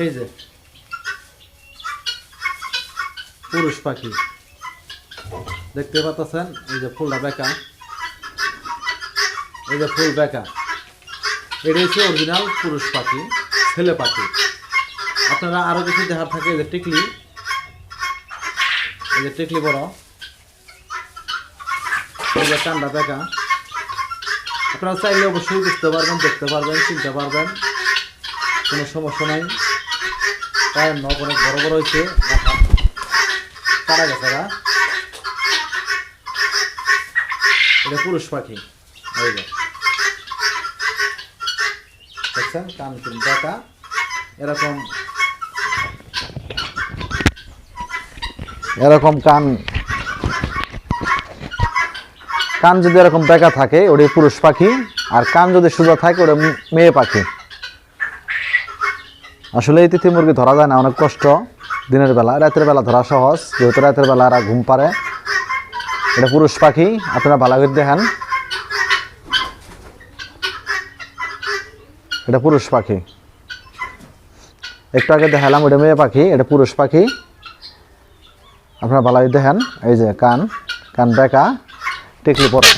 এই যে। পুরুষ পাখি। দেখতে পাচ্ছেন? এই যে ফুলটা বেকা। এই যে ফুল বেকা। এটা হচ্ছে অরিজিনাল পুরুষ পাখি, ছেলে পাখি। আপনারা আরও কিছু দেখার থাকে, এই যে টিকলি। এই যে টিকলি বড়। এই যে কান্ডা বেকা। আপনারা চাইলে অবশ্যই বুঝতে পারবেন, দেখতে পারবেন, চিনতে পারবেন। কোনো সমস্যা নাই। তাই নখ অনেক বড় বড় হয়েছে। কারা গেছে এটা পুরুষ পাখি। দেখছেন? কান দেখা এরকম। এরকম কান। কান যদি এরকম বেঁকা থাকে, ওটা পুরুষ পাখি। আর কান যদি সোজা থাকে, ওটা মেয়ে পাখি। আসলে এই তিথি মুরগি ধরা যায় না, অনেক কষ্ট। দিনের বেলা, রাতের বেলা ধরা সহজ, যেহেতু রাতের বেলা এরা ঘুম পারে এটা পুরুষ পাখি, আপনারা ভালো করে দেখেন। এটা পুরুষ পাখি। একটু আগে দেখালাম, ওটা মেয়ে পাখি, এটা পুরুষ পাখি। আপনারা ভালো দেখেন, এই যে কান কান বেকা, টেকলি পরে।